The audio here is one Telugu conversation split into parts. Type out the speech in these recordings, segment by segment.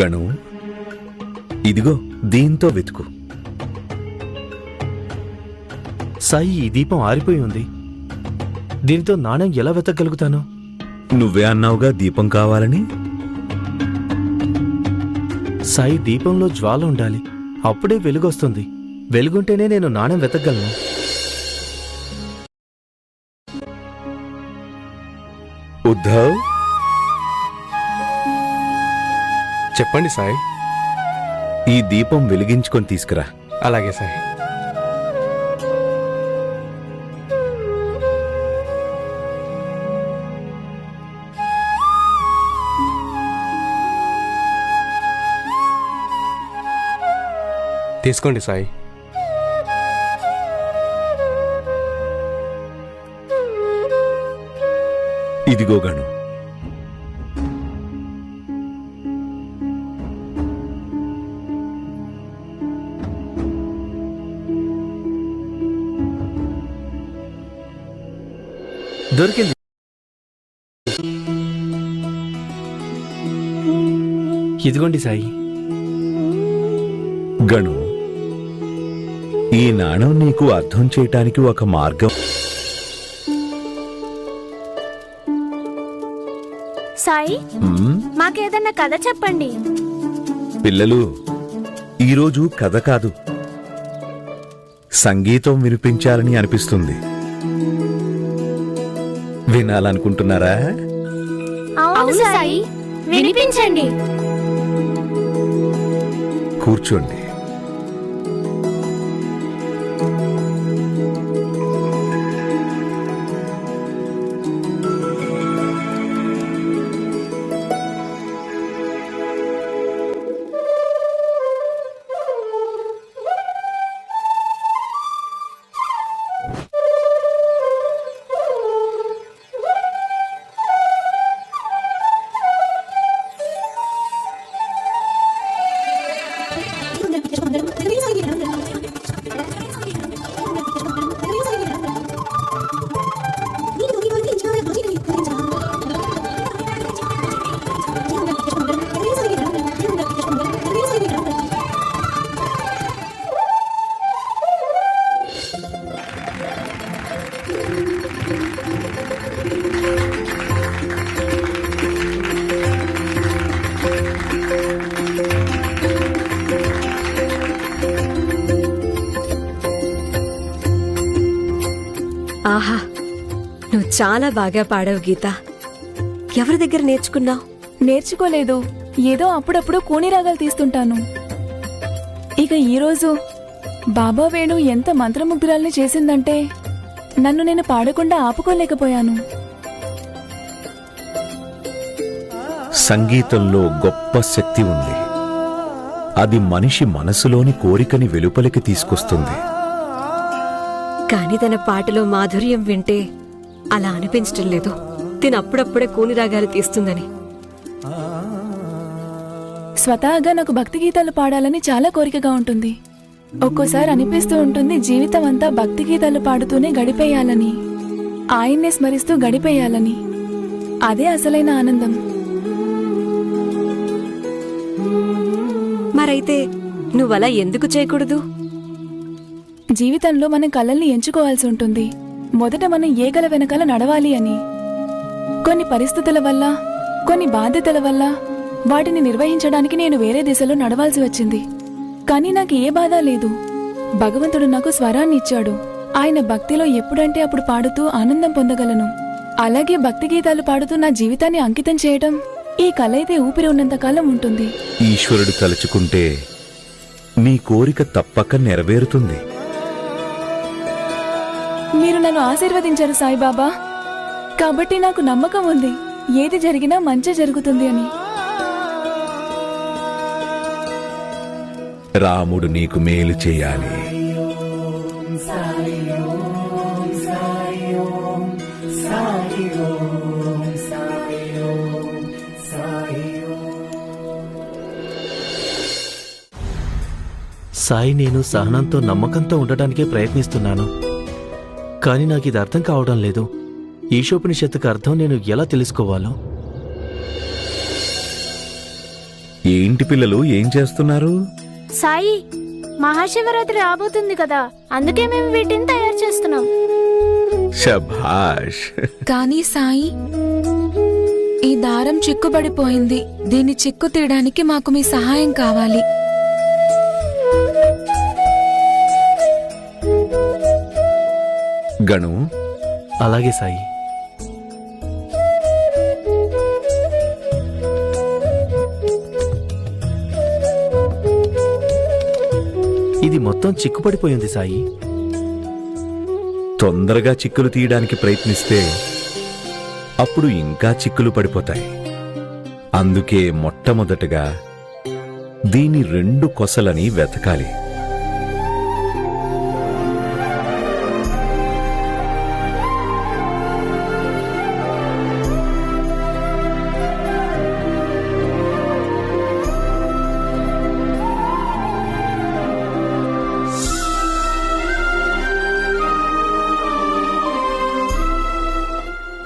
గణు ఇదిగో దీంతో వెతుకు. సాయి ఈ దీపం ఆరిపోయి ఉంది. దీనితో నాణ్యం ఎలా వెతకగలుగుతాను? నువ్వే అన్నావుగా దీపం కావాలని? సాయి దీపంలో జ్వాల ఉండాలి. అప్పుడే వెలుగొస్తుంది. వెలుగుంటేనే నేను నాణ్యం వెతకగలను. ఉద్ధవ్? చెప్పండి సాయి. ఈ దీపం వెలిగించుకొని తీసుకురా. అలాగే సాయి. తీసుకోండి సాయి. ఇదిగో దొరికింది. ఇదిగోండి సాయి. గణు ఈ నాణం నీకు అర్థం చేయటానికి ఒక మార్గం. సాయి? మాకేదన్నా కథ చెప్పండి. పిల్లలు ఈరోజు కథ కాదు. సంగీతం వినిపించాలని అనిపిస్తుంది. వినాలనుకుంటున్నారా? అవును సాయి. వినిపించండి. కూర్చోండి. ఆహా నువ్వు చాలా బాగా పాడావు గీత. ఎవరి దగ్గర నేర్చుకున్నావు? నేర్చుకోలేదు. ఏదో అప్పుడప్పుడు కూని రాగాలు తీస్తుంటాను. ఇక ఈరోజు బాబా వేణు ఎంత మంత్రముగ్ధురాల్ని చేసిందంటే నన్ను నేను పాడకుండా ఆపుకోలేకపోయాను. సంగీతంలో గొప్ప శక్తి ఉంది. అది మనిషి మనసులోని కోరికని వెలుపలికి తీసుకొస్తుంది. కాని తన పాటలో మాధుర్యం వింటే అలా అనిపించటం లేదు. తిను అప్పుడప్పుడే కూని రాగాలు తీస్తుందని. స్వతహాగా నాకు భక్తి గీతాలు పాడాలని చాలా కోరికగా ఉంటుంది. ఒక్కోసారి అనిపిస్తూ ఉంటుంది జీవితం అంతా భక్తి గీతాలు పాడుతూనే గడిపేయాలని. ఆయన్నే స్మరిస్తూ గడిపేయాలని. అదే అసలైన ఆనందం. మరైతే నువ్వలా ఎందుకు చేయకూడదు? జీవితంలో మనం కళల్ని ఎంచుకోవాల్సి ఉంటుంది. మొదట మనం ఏ కల వెనకాల నడవాలి అని. కొన్ని పరిస్థితుల వల్ల కొన్ని బాధ్యతల వల్ల వాటిని నిర్వహించడానికి నేను వేరే దిశలో నడవాల్సి వచ్చింది. కానీ నాకు ఏ బాధ లేదు. భగవంతుడు నాకు స్వరాన్ని ఇచ్చాడు. ఆయన భక్తిలో ఎప్పుడంటే అప్పుడు పాడుతూ ఆనందం పొందగలను. అలాగే భక్తి గీతాలు పాడుతూ నా జీవితాన్ని అంకితం చేయటం ఈ కళ అయితే ఊపిరి ఉన్నంత కాలం ఉంటుంది. ఈశ్వరుడు తలుచుకుంటే నీ కోరిక తప్పక నెరవేరుతుంది. మీరు నన్ను ఆశీర్వదించారు సాయిబాబా. కాబట్టి నాకు నమ్మకం ఉంది. ఏది జరిగినా మంచి జరుగుతుంది అని. రాముడు నీకు మేలు చేయాలి. సాయి నేను సహనంతో నమ్మకంతో ఉండటానికే ప్రయత్నిస్తున్నాను. కానీ నాకు ఇది అర్థం కావడం లేదు. ఈశోపనిషత్తుకు అర్థం నేను ఎలా తెలుసుకోవాలో? ఏంటి పిల్లలు ఏం చేస్తున్నారు? సాయి మహాశివరాత్రి రాబోతుంది కదా. అందుకే మేము వీటిని తయారు చేస్తున్నాం. శభాష్. కానీ సాయి ఈ దారం చిక్కుబడిపోయింది. దీన్ని చిక్కు తీయడానికి మాకు మీ సహాయం కావాలి. గణు. అలాగే సాయి. ఇది మొత్తం చిక్కుపడిపోయింది సాయి. తొందరగా చిక్కులు తీయడానికి ప్రయత్నిస్తే అప్పుడు ఇంకా చిక్కులు పడిపోతాయి. అందుకే మొట్టమొదటగా దీని రెండు కొసలని వెతకాలి.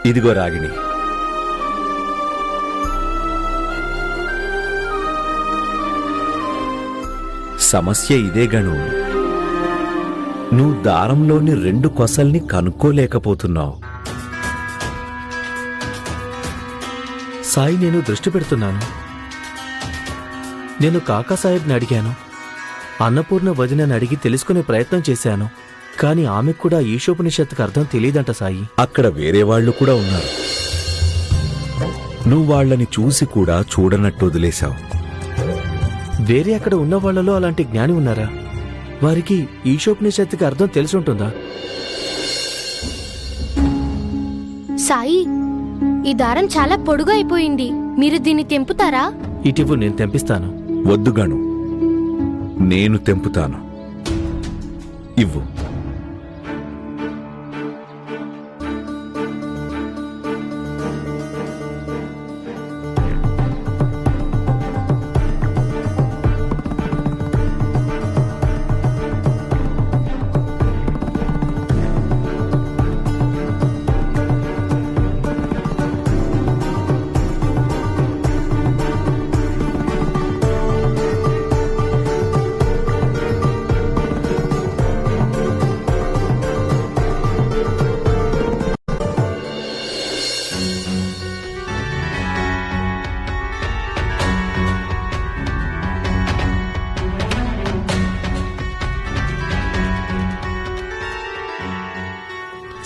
ఇదిగో రాగిణి. సమస్య ఇదే గణు. నువ్వు దారంలోని రెండు కొసల్ని కనుక్కోలేకపోతున్నావు. సాయి నేను దృష్టి పెడుతున్నాను. నేను కాకాసాహెబ్ని అడిగాను. అన్నపూర్ణ వదినని అడిగి తెలుసుకునే ప్రయత్నం చేశాను. కానీ ఆమెకు కూడా ఈశోపనిషత్తుకు అర్థం తెలియదంట సాయి. అక్కడ వేరే వాళ్ళు కూడా ఉన్నారు. నువ్వు వాళ్ళని చూసి కూడా చూడనట్టు వదిలేశావు. వేరే అక్కడ ఉన్న వాళ్ళలో అలాంటి జ్ఞాని ఉన్నారా? వారికి ఈశోపనిషత్తుకి అర్థం తెలిసి ఉంటుందా? సాయి ఈ దారం చాలా పొడుగు అయిపోయింది. మీరు దీన్ని తెంపుతారా? ఇటివు నేను తెంపిస్తాను. వద్దు గణు నేను తెంపుతాను. ఇవ్వు.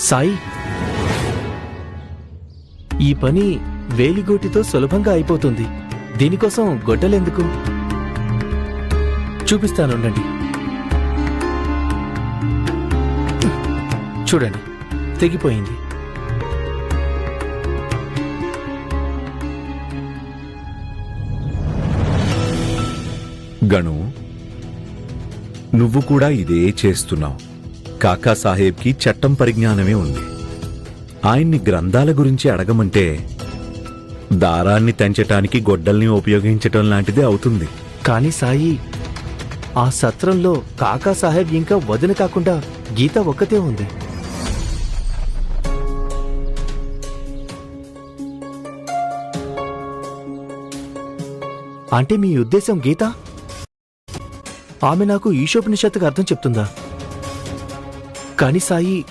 సాయి. ఈ పని వేలిగోటితో సులభంగా అయిపోతుంది. దీనికోసం గొడ్డలెందుకు? చూపిస్తానుండండి చూడండి తెగిపోయింది. గణు నువ్వు కూడా ఇదే చేస్తున్నావు. కాకా సాహెబ్కి చట్టం పరిజ్ఞానమే ఉంది. ఆయన్ని గ్రంథాల గురించి అడగమంటే దారాన్ని తెంచటానికి గొడ్డల్ని ఉపయోగించటం లాంటిది అవుతుంది. కానీ సాయి ఆ సత్రంలో కాకా సాహెబ్ ఇంకా వదిన కాకుండా గీత ఒక్కతే ఉంది. అంటే మీ ఉద్దేశం గీత? ఆమె నాకు ఈశోపనిషత్తుకు అర్థం చెప్తుందా? కానీ సాయి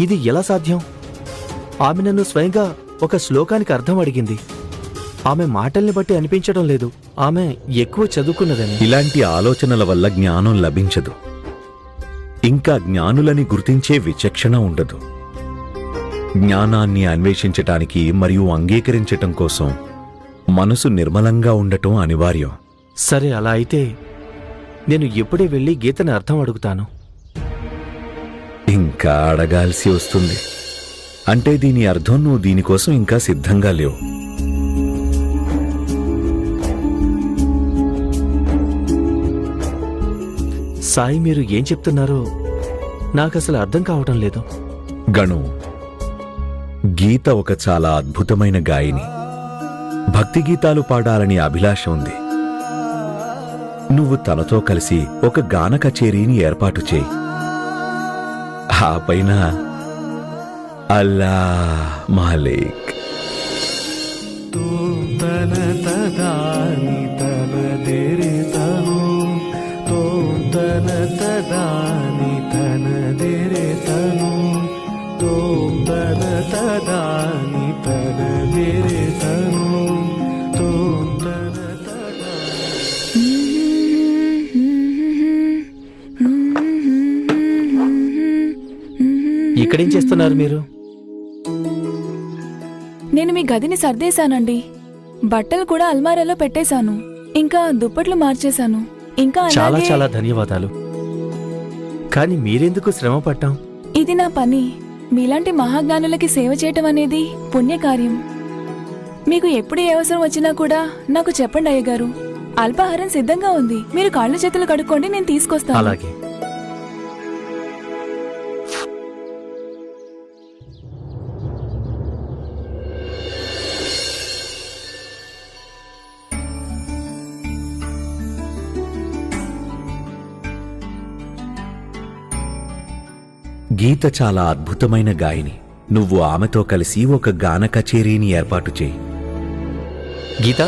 ఇది ఎలా సాధ్యం? ఆమె నన్ను స్వయంగా ఒక శ్లోకానికి అర్థం అడిగింది. ఆమె మాటల్ని బట్టి అనిపించడం లేదు. ఆమె ఎక్కువ చదువుకున్నదని. ఇలాంటి ఆలోచనల వల్ల జ్ఞానం లభించదు. ఇంకా జ్ఞానులని గుర్తించే విచక్షణ ఉండదు. జ్ఞానాన్ని అన్వేషించటానికి మరియు అంగీకరించటం కోసం మనసు నిర్మలంగా ఉండటం అనివార్యం. సరే అలా అయితే నేను ఎప్పుడే వెళ్ళి గీతని అర్థం అడుగుతాను. ఇంకా అడగాల్సి వస్తుంది. అంటే దీని అర్థం నువ్వు దీనికోసం ఇంకా సిద్ధంగా లేవు. సాయి మీరు ఏం చెప్తున్నారో నాకు అసలు అర్థం కావటం లేదు. గణు గీత ఒక చాలా అద్భుతమైన గాయని. భక్తి గీతాలు పాడాలని అభిలాష ఉంది. నువ్వు తనతో కలిసి ఒక గాన కచేరీని ఏర్పాటు చేయి. ఆ పైన అల్లా మాలిక్ ఇక్కడేం చేస్తున్నారు మీరు? నేను మీ గదిని సర్దేశానండి. బట్టలు కూడా అల్మారాలో పెట్టేశాను. ఇంకా దుప్పట్లు మార్చేశాను. ఇంకా చాలా అలాగే చాలా ధన్యవాదాలు. కానీ మీరెందుకు శ్రమ పడ్డాం? ఇది నా పని. మీలాంటి మహాజ్ఞానులకి సేవ చేయటం అనేది పుణ్యకార్యం. మీకు ఎప్పుడు ఏ అవసరం వచ్చినా కూడా నాకు చెప్పండి అయ్యగారు. అల్పాహారం సిద్ధంగా ఉంది. మీరు కాళ్ళు చేతులు కడుక్కోండి నేను తీసుకొస్తాను. అలాగే. గీత చాలా అద్భుతమైన గాయని. నువ్వు ఆమెతో కలిసి ఒక గాన కచేరీని ఏర్పాటు చేయి. గీత?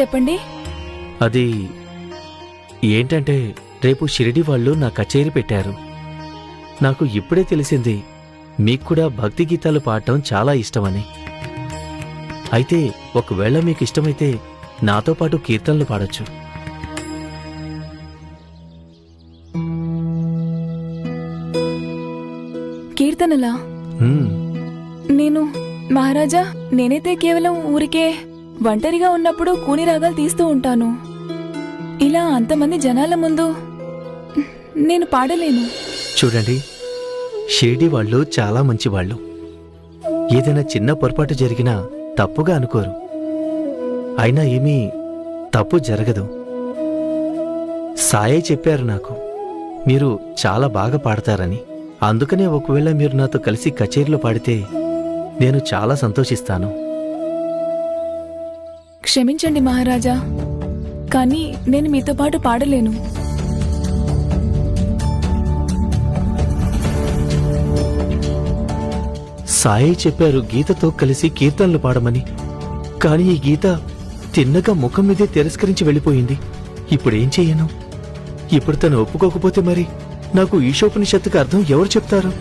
చెప్పండి. అది ఏంటంటే రేపు షిరిడి వాళ్ళు నా కచేరీ పెట్టారు. నాకు ఇప్పుడే తెలిసింది మీకు కూడా భక్తి గీతాలు పాడటం చాలా ఇష్టమని. అయితే ఒకవేళ మీకు ఇష్టమైతే నాతో పాటు కీర్తనలు పాడొచ్చు. మహారాజా నేనైతే కేవలం ఊరికే ఒంటరిగా ఉన్నప్పుడు కూని రాగాలు తీస్తూ ఉంటాను. ఇలా అంతమంది జనాల ముందు నేను పాడలేను. చూడండి షిరిడి వాళ్ళు చాలా మంచి వాళ్ళు ఏదైనా చిన్న పొరపాటు జరిగినా తప్పుగా అనుకోరు. అయినా ఏమీ తప్పు జరగదు. సాయే చెప్పారు నాకు మీరు చాలా బాగా పాడతారని. అందుకనే ఒకవేళ మీరు నాతో కలిసి కచేరీలో పాడితే నేను చాలా సంతోషిస్తాను. క్షమించండి మహారాజా కానీ నేను మీతో పాటు పాడలేను. సాయి చెప్పారు గీతతో కలిసి కీర్తనలు పాడమని. కానీ ఈ గీత తిన్నగా ముఖం మీదే తిరస్కరించి వెళ్ళిపోయింది. ఇప్పుడేం చెయ్యను ఇప్పుడు తను ఒప్పుకోకపోతే మరి నాకు ఈశోపనిషత్తుకు అర్థం ఎవరు చెప్తారు?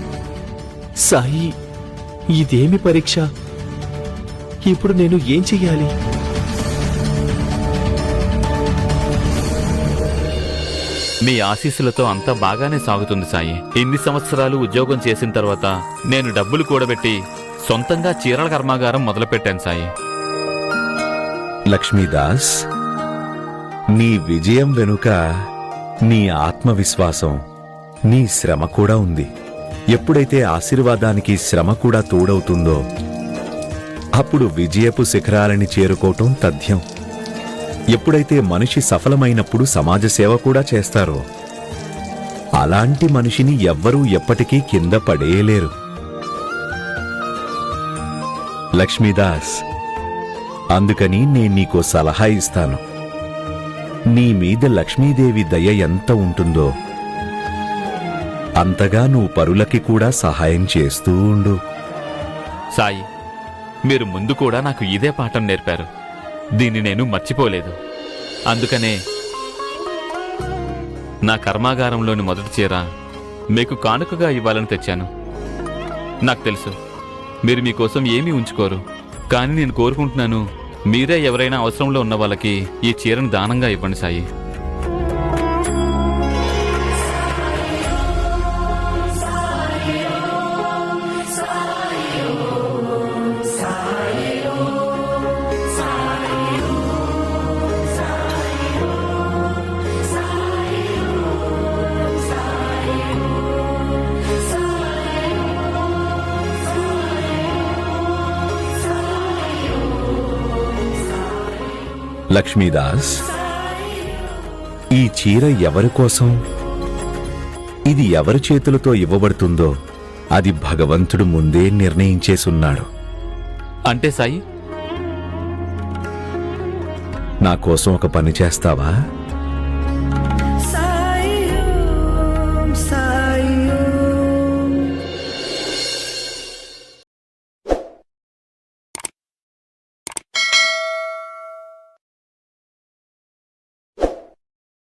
సాయి ఇదేమి పరీక్ష? ఇప్పుడు నేను ఏం చెయ్యాలి? మీ ఆశీస్సులతో అంతా బాగానే సాగుతుంది సాయి. ఇన్ని సంవత్సరాలు ఉద్యోగం చేసిన తర్వాత నేను డబ్బులు కూడబెట్టి సొంతంగా చీరల కర్మాగారం మొదలుపెట్టాను సాయి. లక్ష్మీదాస్ నీ విజయం వెనుక నీ ఆత్మవిశ్వాసం నీ శ్రమ కూడా ఉంది. ఎప్పుడైతే ఆశీర్వాదానికి శ్రమ కూడా తోడవుతుందో అప్పుడు విజయపు శిఖరాలని చేరుకోవటం తథ్యం. ఎప్పుడైతే మనిషి సఫలమైనప్పుడు సమాజ సేవ కూడా చేస్తారో అలాంటి మనిషిని ఎవ్వరూ ఎప్పటికీ కింద పడేయలేరు. లక్ష్మీదాస్ అందుకని నేను నీకో సలహా ఇస్తాను. నీ మీద లక్ష్మీదేవి దయ ఎంత ఉంటుందో అంతగా నువ్వు పరులకి కూడా సహాయం చేస్తూ ఉండు. సాయి మీరు ముందు కూడా నాకు ఇదే పాఠం నేర్పారు. దీన్ని నేను మర్చిపోలేదు. అందుకనే నా కర్మాగారంలోని మొదటి చీర మీకు కానుకగా ఇవ్వాలని తెచ్చాను. నాకు తెలుసు మీరు మీకోసం ఏమీ ఉంచుకోరు. కానీ నేను కోరుకుంటున్నాను మీరే ఎవరైనా అవసరంలో ఉన్న వాళ్ళకి ఈ చీరను దానంగా ఇవ్వండి సాయి. లక్ష్మీదాస్ ఈ చీర ఎవరి కోసం? ఇది ఎవరి చేతులతో ఇవ్వబడుతుందో అది భగవంతుడు ముందే నిర్ణయించేసున్నాడు. అంటే సాయి? నా కోసం ఒక పని చేస్తావా?